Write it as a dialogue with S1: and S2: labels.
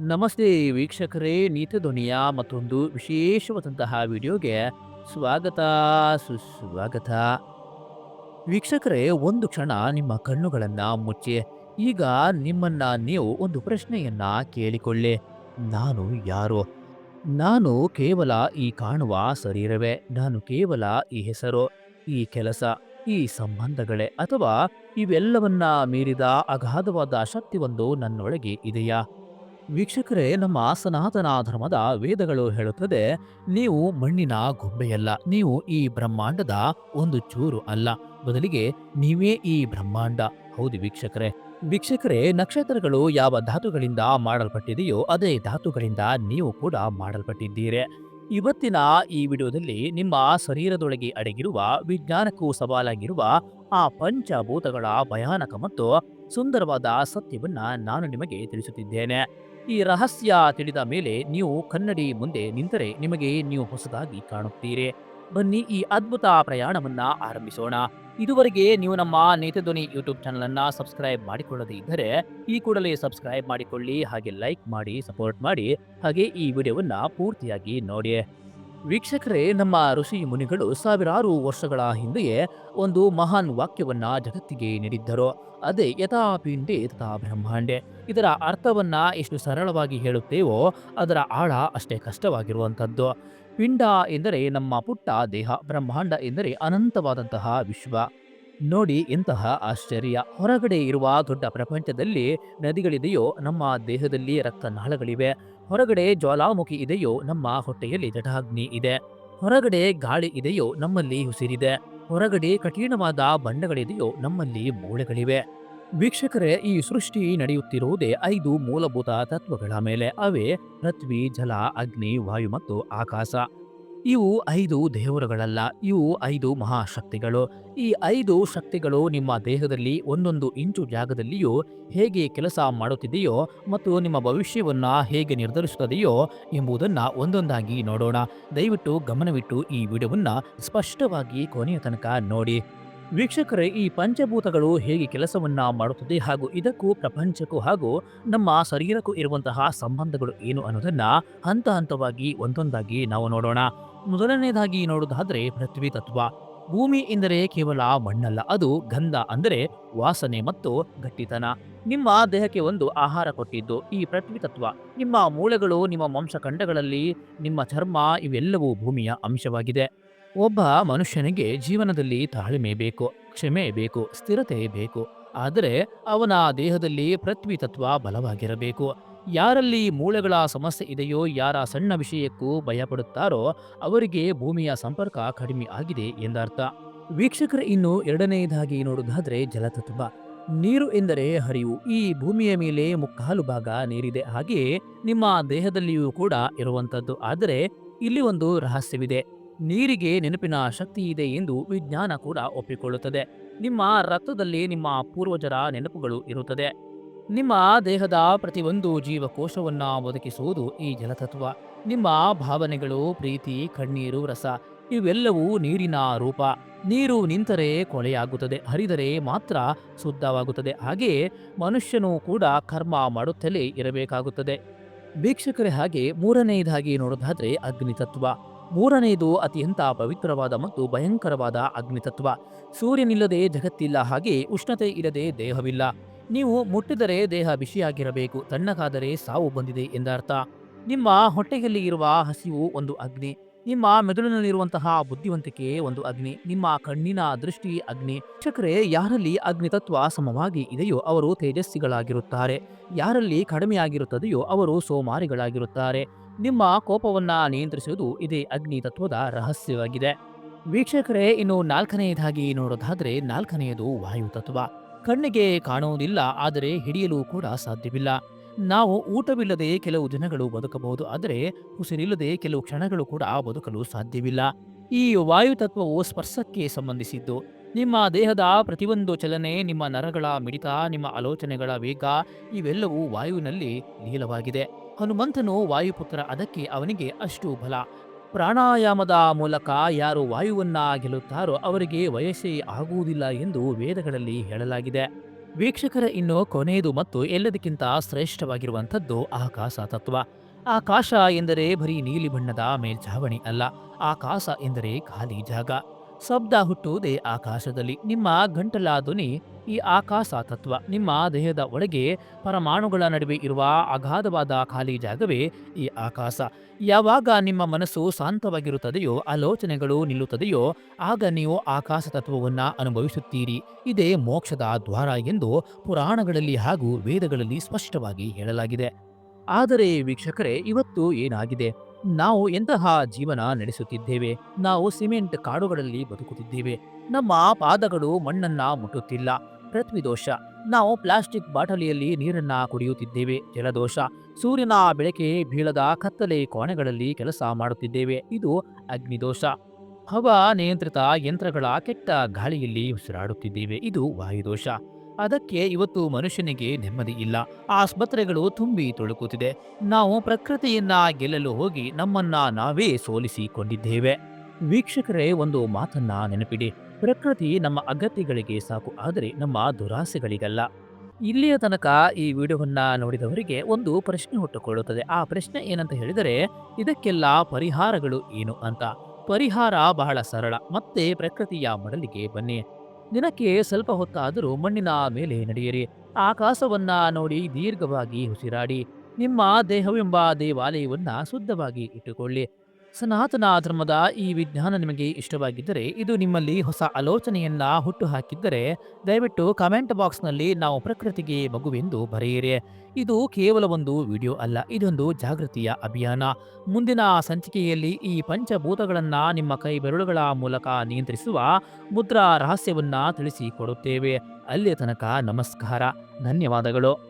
S1: ನಮಸ್ತೆ ವೀಕ್ಷಕರೇ, ನೀತ ಧ್ವನಿಯ ಮತ್ತೊಂದು ವಿಶೇಷವಾದಂತಹ ವಿಡಿಯೋಗೆ ಸ್ವಾಗತ, ಸುಸ್ವಾಗತ. ವೀಕ್ಷಕರೇ, ಒಂದು ಕ್ಷಣ ನಿಮ್ಮ ಕಣ್ಣುಗಳನ್ನು ಮುಚ್ಚಿ, ಈಗ ನಿಮ್ಮನ್ನ ನೀವು ಒಂದು ಪ್ರಶ್ನೆಯನ್ನ ಕೇಳಿಕೊಳ್ಳಿ. ನಾನು ಯಾರು? ನಾನು ಕೇವಲ ಈ ಕಾಣುವ ಶರೀರವೇ, ನಾನು ಕೇವಲ ಈ ಹೆಸರು, ಈ ಕೆಲಸ, ಈ ಸಂಬಂಧಗಳೇ, ಅಥವಾ ಇವೆಲ್ಲವನ್ನ ಮೀರಿದ ಅಗಾಧವಾದ ಒಂದು ನನ್ನೊಳಗೆ ಇದೆಯಾ? ವೀಕ್ಷಕರೇ, ನಮ್ಮ ಸನಾತನ ಧರ್ಮದ ವೇದಗಳು ಹೇಳುತ್ತದೆ, ನೀವು ಮಣ್ಣಿನ ಗೊಂಬೆಯಲ್ಲ, ನೀವು ಈ ಬ್ರಹ್ಮಾಂಡದ ಒಂದು ಚೂರು ಅಲ್ಲ. ಬದಲಿಗೆ ನೀವೇ ಈ ಬ್ರಹ್ಮಾಂಡ. ಹೌದು ವೀಕ್ಷಕರೇ. ವೀಕ್ಷಕರೇ, ನಕ್ಷತ್ರಗಳು ಯಾವ ಧಾತುಗಳಿಂದ ಮಾಡಲ್ಪಟ್ಟಿದೆಯೋ, ಅದೇ ಧಾತುಗಳಿಂದ ನೀವು ಕೂಡ ಮಾಡಲ್ಪಟ್ಟಿದ್ದೀರಿ. ಇವತ್ತಿನ ಈ ವಿಡಿಯೋದಲ್ಲಿ ನಿಮ್ಮ ಶರೀರದೊಳಗೆ ಅಡಗಿರುವ, ವಿಜ್ಞಾನಕ್ಕೂ ಸವಾಲಾಗಿರುವ, ಆ ಪಂಚಭೂತಗಳ ಭಯಾನಕ ಮತ್ತು ಸುಂದರವಾದ ಸತ್ಯವನ್ನ ನಾನು ನಿಮಗೆ ತಿಳಿಸುತ್ತಿದ್ದೇನೆ. ಈ ರಹಸ್ಯ ತಿಳಿದ ಮೇಲೆ ನೀವು ಕನ್ನಡಿ ಮುಂದೆ ನಿಂತರೆ ನಿಮಗೆ ನೀವು ಹೊಸದಾಗಿ ಕಾಣುತ್ತೀರಿ. ಬನ್ನಿ ಈ ಅದ್ಭುತ ಪ್ರಯಾಣವನ್ನ ಆರಂಭಿಸೋಣ. ಇದುವರೆಗೆ ನೀವು ನಮ್ಮ ನೇತಧ್ವನಿ ಯೂಟ್ಯೂಬ್ ಚಾನಲ್ ಅನ್ನ ಸಬ್ಸ್ಕ್ರೈಬ್ ಮಾಡಿಕೊಳ್ಳದೇ ಇದ್ದರೆ ಈ ಕೂಡಲೇ ಸಬ್ಸ್ಕ್ರೈಬ್ ಮಾಡಿಕೊಳ್ಳಿ, ಹಾಗೆ ಲೈಕ್ ಮಾಡಿ, ಸಪೋರ್ಟ್ ಮಾಡಿ, ಹಾಗೆ ಈ ವಿಡಿಯೋವನ್ನ ಪೂರ್ತಿಯಾಗಿ ನೋಡಿ. ವೀಕ್ಷಕರೇ, ನಮ್ಮ ಋಷಿ ಮುನಿಗಳು ಸಾವಿರಾರು ವರ್ಷಗಳ ಹಿಂದೆಯೇ ಒಂದು ಮಹಾನ್ ವಾಕ್ಯವನ್ನ ಜಗತ್ತಿಗೆ ನೀಡಿದ್ದರು. ಅದೇ ಯಥಾ ಪಿಂಡೆ ತಥಾ ಬ್ರಹ್ಮಾಂಡೆ. ಇದರ ಅರ್ಥವನ್ನ ಎಷ್ಟು ಸರಳವಾಗಿ ಹೇಳುತ್ತೇವೋ, ಅದರ ಆಳ ಅಷ್ಟೇ ಕಷ್ಟವಾಗಿರುವಂಥದ್ದು. ಪಿಂಡ ಎಂದರೆ ನಮ್ಮ ಪುಟ್ಟ ದೇಹ, ಬ್ರಹ್ಮಾಂಡ ಎಂದರೆ ಅನಂತವಾದಂತಹ ವಿಶ್ವ. ನೋಡಿ ಇಂತಹ ಆಶ್ಚರ್ಯ. ಹೊರಗಡೆ ಇರುವ ದೊಡ್ಡ ಪ್ರಪಂಚದಲ್ಲಿ ನದಿಗಳಿದೆಯೋ ನಮ್ಮ ದೇಹದಲ್ಲಿ ರಕ್ತನಾಳಗಳಿವೆ. ಹೊರಗಡೆ ಜ್ವಾಲಾಮುಖಿ ಇದೆಯೋ ನಮ್ಮ ಹೊಟ್ಟೆಯಲ್ಲಿ ಜಠಾಗ್ನಿ ಇದೆ. ಹೊರಗಡೆ ಗಾಳಿ ಇದೆಯೋ ನಮ್ಮಲ್ಲಿ ಉಸಿರಿದೆ. ಹೊರಗಡೆ ಕಠಿಣವಾದ ಬಂಡಗಳಿದೆಯೋ ನಮ್ಮಲ್ಲಿ ಮೂಳೆಗಳಿವೆ. ವೀಕ್ಷಕರೇ, ಈ ಸೃಷ್ಟಿ ನಡೆಯುತ್ತಿರುವುದೇ ಐದು ಮೂಲಭೂತ ತತ್ವಗಳ ಮೇಲೆ. ಅವೇ ಪೃಥ್ವಿ, ಜಲ, ಅಗ್ನಿ, ವಾಯು ಮತ್ತು ಆಕಾಶ. ಇವು ಐದು ದೇವರುಗಳಲ್ಲ, ಇವು ಐದು ಮಹಾಶಕ್ತಿಗಳು. ಈ ಐದು ಶಕ್ತಿಗಳು ನಿಮ್ಮ ದೇಹದಲ್ಲಿ ಒಂದೊಂದು ಇಂಚು ಜಾಗದಲ್ಲಿಯೂ ಹೇಗೆ ಕೆಲಸ ಮಾಡುತ್ತಿದೆಯೋ ಮತ್ತು ನಿಮ್ಮ ಭವಿಷ್ಯವನ್ನು ಹೇಗೆ ನಿರ್ಧರಿಸುತ್ತದೆಯೋ ಎಂಬುದನ್ನು ಒಂದೊಂದಾಗಿ ನೋಡೋಣ. ದಯವಿಟ್ಟು ಗಮನವಿಟ್ಟು ಈ ವಿಡಿಯೋವನ್ನು ಸ್ಪಷ್ಟವಾಗಿ ಕೊನೆಯ ತನಕ ನೋಡಿ. ವೀಕ್ಷಕರೇ, ಈ ಪಂಚಭೂತಗಳು ಹೇಗೆ ಕೆಲಸವನ್ನ ಮಾಡುತ್ತದೆ ಹಾಗೂ ಇದಕ್ಕೂ ಪ್ರಪಂಚಕ್ಕೂ ಹಾಗೂ ನಮ್ಮ ಶರೀರಕ್ಕೂ ಇರುವಂತಹ ಸಂಬಂಧಗಳು ಏನು ಅನ್ನೋದನ್ನ ಹಂತ ಹಂತವಾಗಿ ಒಂದೊಂದಾಗಿ ನಾವು ನೋಡೋಣ. ಮೊದಲನೇದಾಗಿ ನೋಡುವುದಾದ್ರೆ ಪೃಥ್ವಿ ತತ್ವ. ಭೂಮಿ ಎಂದರೆ ಕೇವಲ ಮಣ್ಣಲ್ಲ, ಅದು ಗಂಧ ಅಂದರೆ ವಾಸನೆ ಮತ್ತು ಗಟ್ಟಿತನ. ನಿಮ್ಮ ದೇಹಕ್ಕೆ ಒಂದು ಆಹಾರ ಕೊಟ್ಟಿದ್ದು, ಈ ಪೃಥ್ವಿ ತತ್ವ. ನಿಮ್ಮ ಮೂಳೆಗಳು, ನಿಮ್ಮ ಮಾಂಸಖಂಡಗಳಲ್ಲಿ, ನಿಮ್ಮ ಚರ್ಮ ಇವೆಲ್ಲವೂ ಭೂಮಿಯ ಅಂಶವಾಗಿದೆ. ಒಬ್ಬ ಮನುಷ್ಯನಿಗೆ ಜೀವನದಲ್ಲಿ ತಾಳ್ಮೆ ಬೇಕು, ಕ್ಷಮೆ ಬೇಕು, ಸ್ಥಿರತೆ ಬೇಕು. ಆದರೆ ಅವನ ದೇಹದಲ್ಲಿ ಪೃಥ್ವಿ ತತ್ವ ಬಲವಾಗಿರಬೇಕು. ಯಾರಲ್ಲಿ ಮೂಳೆಗಳ ಸಮಸ್ಯೆ ಇದೆಯೋ, ಯಾರ ಸಣ್ಣ ವಿಷಯಕ್ಕೂ ಭಯಪಡುತ್ತಾರೋ ಅವರಿಗೆ ಭೂಮಿಯ ಸಂಪರ್ಕ ಕಡಿಮೆ ಆಗಿದೆ ಎಂದರ್ಥ. ವೀಕ್ಷಕರ, ಇನ್ನು ಎರಡನೆಯದಾಗಿ ನೋಡುವುದಾದ್ರೆ ಜಲತತ್ವ ನೀರು ಎಂದರೆ ಹರಿವು. ಈ ಭೂಮಿಯ ಮೇಲೆ ಮುಕ್ಕಾಲು ಭಾಗ ನೀರಿದೆ. ಹಾಗೆಯೇ ನಿಮ್ಮ ದೇಹದಲ್ಲಿಯೂ ಕೂಡ ಇರುವಂಥದ್ದು. ಆದರೆ ಇಲ್ಲಿ ಒಂದು ರಹಸ್ಯವಿದೆ. ನೀರಿಗೆ ನೆನಪಿನ ಶಕ್ತಿ ಇದೆ ಎಂದು ವಿಜ್ಞಾನ ಕೂಡ ಒಪ್ಪಿಕೊಳ್ಳುತ್ತದೆ. ನಿಮ್ಮ ರಕ್ತದಲ್ಲಿ ನಿಮ್ಮ ಪೂರ್ವಜರ ನೆನಪುಗಳು ಇರುತ್ತದೆ. ನಿಮ್ಮ ದೇಹದ ಪ್ರತಿಯೊಂದು ಜೀವಕೋಶವನ್ನು ಒದಗಿಸುವುದು ಈ ಜಲತತ್ವ. ನಿಮ್ಮ ಭಾವನೆಗಳು, ಪ್ರೀತಿ, ಕಣ್ಣೀರು, ರಸ, ಇವೆಲ್ಲವೂ ನೀರಿನ ರೂಪ. ನೀರು ನಿಂತರೆ ಕೊಳೆಯಾಗುತ್ತದೆ, ಹರಿದರೆ ಮಾತ್ರ ಶುದ್ಧವಾಗುತ್ತದೆ. ಹಾಗೆಯೇ ಮನುಷ್ಯನೂ ಕೂಡ ಕರ್ಮ ಮಾಡುತ್ತಲೇ ಇರಬೇಕಾಗುತ್ತದೆ. ವೀಕ್ಷಕರೇ, ಹಾಗೆ ಮೂರನೆಯದಾಗಿ ನೋಡೋದಾದರೆ ಅಗ್ನಿತತ್ವ. ಮೂರನೆಯದು ಅತ್ಯಂತ ಪವಿತ್ರವಾದ ಮತ್ತು ಭಯಂಕರವಾದ ಅಗ್ನಿತತ್ವ. ಸೂರ್ಯನಿಲ್ಲದೆ ಜಗತ್ತಿಲ್ಲ, ಹಾಗೆ ಉಷ್ಣತೆ ಇಲ್ಲದೆ ದೇಹವಿಲ್ಲ. ನೀವು ಮುಟ್ಟಿದರೆ ದೇಹ ಬಿಸಿಯಾಗಿರಬೇಕು, ತಣ್ಣಗಾದರೆ ಸಾವು ಬಂದಿದೆ ಎಂದರ್ಥ. ನಿಮ್ಮ ಹೊಟ್ಟೆಯಲ್ಲಿ ಇರುವ ಹಸಿವು ಒಂದು ಅಗ್ನಿ, ನಿಮ್ಮ ಮೆದುಳಿನಲ್ಲಿರುವಂತಹ ಬುದ್ಧಿವಂತಿಕೆ ಒಂದು ಅಗ್ನಿ, ನಿಮ್ಮ ಕಣ್ಣಿನ ದೃಷ್ಟಿ ಅಗ್ನಿ. ಚಕ್ರೆ ಯಾರಲ್ಲಿ ಅಗ್ನಿ ತತ್ವ ಸಮವಾಗಿ ಇದೆಯೋ ಅವರು ತೇಜಸ್ಸಿಗಳಾಗಿರುತ್ತಾರೆ. ಯಾರಲ್ಲಿ ಕಡಿಮೆಯಾಗಿರುತ್ತದೆಯೋ ಅವರು ಸೋಮಾರಿಗಳಾಗಿರುತ್ತಾರೆ. ನಿಮ್ಮ ಕೋಪವನ್ನ ನಿಯಂತ್ರಿಸುವುದು ಇದೇ ಅಗ್ನಿ ತತ್ವದ ರಹಸ್ಯವಾಗಿದೆ. ವೀಕ್ಷಕರೇ, ಇನ್ನು ನಾಲ್ಕನೆಯದಾಗಿ ನೋಡೋದಾದರೆ ನಾಲ್ಕನೆಯದು ವಾಯು ತತ್ವ ಕಣ್ಣಿಗೆ ಕಾಣುವುದಿಲ್ಲ, ಆದರೆ ಹಿಡಿಯಲು ಕೂಡ ಸಾಧ್ಯವಿಲ್ಲ. ನಾವು ಊಟವಿಲ್ಲದೆ ಕೆಲವು ದಿನಗಳು ಬದುಕಬಹುದು, ಆದರೆ ಉಸಿರಿಲ್ಲದೆ ಕೆಲವು ಕ್ಷಣಗಳು ಕೂಡ ಬದುಕಲು ಸಾಧ್ಯವಿಲ್ಲ. ಈ ವಾಯು ತತ್ವವು ಸ್ಪರ್ಶಕ್ಕೆ ಸಂಬಂಧಿಸಿದ್ದು, ನಿಮ್ಮ ದೇಹದ ಪ್ರತಿಯೊಂದು ಚಲನೆ, ನಿಮ್ಮ ನರಗಳ ಮಿಡಿತ, ನಿಮ್ಮ ಆಲೋಚನೆಗಳ ವೇಗ, ಇವೆಲ್ಲವೂ ವಾಯುವಿನಲ್ಲಿ ಲೀಲವಾಗಿದೆ. ಹನುಮಂತನು ವಾಯುಪುತ್ರ ಅದಕ್ಕೆ ಅವನಿಗೆ ಅಷ್ಟು ಬಲ. ಪ್ರಾಣಾಯಾಮದ ಮೂಲಕ ಯಾರು ವಾಯುವನ್ನ ಗೆಲ್ಲುತ್ತಾರೋ ಅವರಿಗೆ ವಯಸ್ಸೇ ಆಗುವುದಿಲ್ಲ ಎಂದು ವೇದಗಳಲ್ಲಿ ಹೇಳಲಾಗಿದೆ. ವೀಕ್ಷಕರ ಇನ್ನು ಕೊನೆಯದು ಮತ್ತು ಎಲ್ಲದಕ್ಕಿಂತ ಶ್ರೇಷ್ಠವಾಗಿರುವಂಥದ್ದು ಆಕಾಶ ತತ್ವ. ಆಕಾಶ ಎಂದರೆ ಬರೀ ನೀಲಿ ಬಣ್ಣದ ಮೇಲ್ಛಾವಣಿ ಅಲ್ಲ, ಆಕಾಶ ಎಂದರೆ ಖಾಲಿ ಜಾಗ. ಶಬ್ದ ಹುಟ್ಟುವುದೇ ಆಕಾಶದಲ್ಲಿ. ನಿಮ್ಮ ಗಂಟಲ ಧ್ವನಿ ಈ ಆಕಾಶ ತತ್ವ. ನಿಮ್ಮ ದೇಹದ ಒಳಗೆ ಪರಮಾಣುಗಳ ನಡುವೆ ಇರುವ ಅಗಾಧವಾದ ಖಾಲಿ ಜಾಗವೇ ಈ ಆಕಾಶ. ಯಾವಾಗ ನಿಮ್ಮ ಮನಸ್ಸು ಶಾಂತವಾಗಿರುತ್ತದೆಯೋ, ಆಲೋಚನೆಗಳು ನಿಲ್ಲುತ್ತದೆಯೋ, ಆಗ ನೀವು ಆಕಾಶ ತತ್ವವನ್ನು ಅನುಭವಿಸುತ್ತೀರಿ. ಇದೇ ಮೋಕ್ಷದ ದ್ವಾರ ಎಂದು ಪುರಾಣಗಳಲ್ಲಿ ಹಾಗೂ ವೇದಗಳಲ್ಲಿ ಸ್ಪಷ್ಟವಾಗಿ ಹೇಳಲಾಗಿದೆ. ಆದರೆ ವೀಕ್ಷಕರೇ, ಇವತ್ತು ಏನಾಗಿದೆ? ನಾವು ಎಂತಹ ಜೀವನ ನಡೆಸುತ್ತಿದ್ದೇವೆ? ನಾವು ಸಿಮೆಂಟ್ ಕಾಡುಗಳಲ್ಲಿ ಬದುಕುತ್ತಿದ್ದೇವೆ. ನಮ್ಮ ಪಾದಗಳು ಮಣ್ಣನ್ನ ಮುಟ್ಟುತ್ತಿಲ್ಲ. ಪೃಥ್ವಿ ದೋಷ. ನಾವು ಪ್ಲಾಸ್ಟಿಕ್ ಬಾಟಲಿಯಲ್ಲಿ ನೀರನ್ನ ಕುಡಿಯುತ್ತಿದ್ದೇವೆ. ಜಲದೋಷ. ಸೂರ್ಯನ ಬೆಳಕೆ ಬೀಳದ ಕತ್ತಲೆ ಕೋಣೆಗಳಲ್ಲಿ ಕೆಲಸ ಮಾಡುತ್ತಿದ್ದೇವೆ. ಇದು ಅಗ್ನಿದೋಷ. ಹವಾ ನಿಯಂತ್ರಿತ ಯಂತ್ರಗಳ ಕೆಟ್ಟ ಗಾಳಿಯಲ್ಲಿ ಉಸಿರಾಡುತ್ತಿದ್ದೇವೆ. ಇದು ವಾಯುದೋಷ. ಅದಕ್ಕೆ ಇವತ್ತು ಮನುಷ್ಯನಿಗೆ ನೆಮ್ಮದಿ ಇಲ್ಲ. ಆಸ್ಪತ್ರೆಗಳು ತುಂಬಿ ತುಳುಕುತ್ತಿದೆ. ನಾವು ಪ್ರಕೃತಿಯನ್ನ ಗೆಲ್ಲಲು ಹೋಗಿ ನಮ್ಮನ್ನ ನಾವೇ ಸೋಲಿಸಿಕೊಂಡಿದ್ದೇವೆ. ವೀಕ್ಷಕರೇ, ಒಂದು ಮಾತನ್ನ ನೆನಪಿಡಿ. ಪ್ರಕೃತಿ ನಮ್ಮ ಅಗತ್ಯಗಳಿಗೆ ಸಾಕು, ಆದರೆ ನಮ್ಮ ದುರಾಸೆಗಳಿಗಲ್ಲ. ಇಲ್ಲಿಯ ತನಕ ಈ ವಿಡಿಯೋವನ್ನ ನೋಡಿದವರಿಗೆ ಒಂದು ಪ್ರಶ್ನೆ ಹುಟ್ಟುಕೊಳ್ಳುತ್ತದೆ. ಆ ಪ್ರಶ್ನೆ ಏನಂತ ಹೇಳಿದರೆ, ಇದಕ್ಕೆಲ್ಲ ಪರಿಹಾರಗಳು ಏನು ಅಂತ. ಪರಿಹಾರ ಬಹಳ ಸರಳ, ಮತ್ತೆ ಪ್ರಕೃತಿಯ ಮಡಲಿಗೆ ಬನ್ನಿ. ದಿನಕ್ಕೆ ಸ್ವಲ್ಪ ಹೊತ್ತಾದರೂ ಮಣ್ಣಿನ ಮೇಲೆ ನಡೆಯಿರಿ. ಆಕಾಶವನ್ನ ನೋಡಿ ದೀರ್ಘವಾಗಿ ಉಸಿರಾಡಿ. ನಿಮ್ಮ ದೇಹವೆಂಬ ದೇವಾಲಯವನ್ನ ಶುದ್ಧವಾಗಿ ಇಟ್ಟುಕೊಳ್ಳಿ. ಸನಾತನ ಧರ್ಮದ ಈ ವಿಜ್ಞಾನ ನಿಮಗೆ ಇಷ್ಟವಾಗಿದ್ದರೆ ಇದು ನಿಮ್ಮಲ್ಲಿ ಹೊಸ ಆಲೋಚನೆಯನ್ನ ಹುಟ್ಟು ಹಾಕಿದ್ದರೆ ದಯವಿಟ್ಟು ಕಮೆಂಟ್ ಬಾಕ್ಸ್ನಲ್ಲಿ ನಾವು ಪ್ರಕೃತಿಗೆ ಮಗುವೆಂದು ಬರೆಯಿರಿ. ಇದು ಕೇವಲ ಒಂದು ವಿಡಿಯೋ ಅಲ್ಲ, ಇದೊಂದು ಜಾಗೃತಿಯ ಅಭಿಯಾನ. ಮುಂದಿನ ಸಂಚಿಕೆಯಲ್ಲಿ ಈ ಪಂಚಭೂತಗಳನ್ನು ನಿಮ್ಮ ಕೈ ಬೆರಳುಗಳ ಮೂಲಕ ನಿಯಂತ್ರಿಸುವ ಮುದ್ರಾ ರಹಸ್ಯವನ್ನ ತಿಳಿಸಿಕೊಡುತ್ತೇವೆ. ಅಲ್ಲಿಯ ತನಕ ನಮಸ್ಕಾರ, ಧನ್ಯವಾದಗಳು.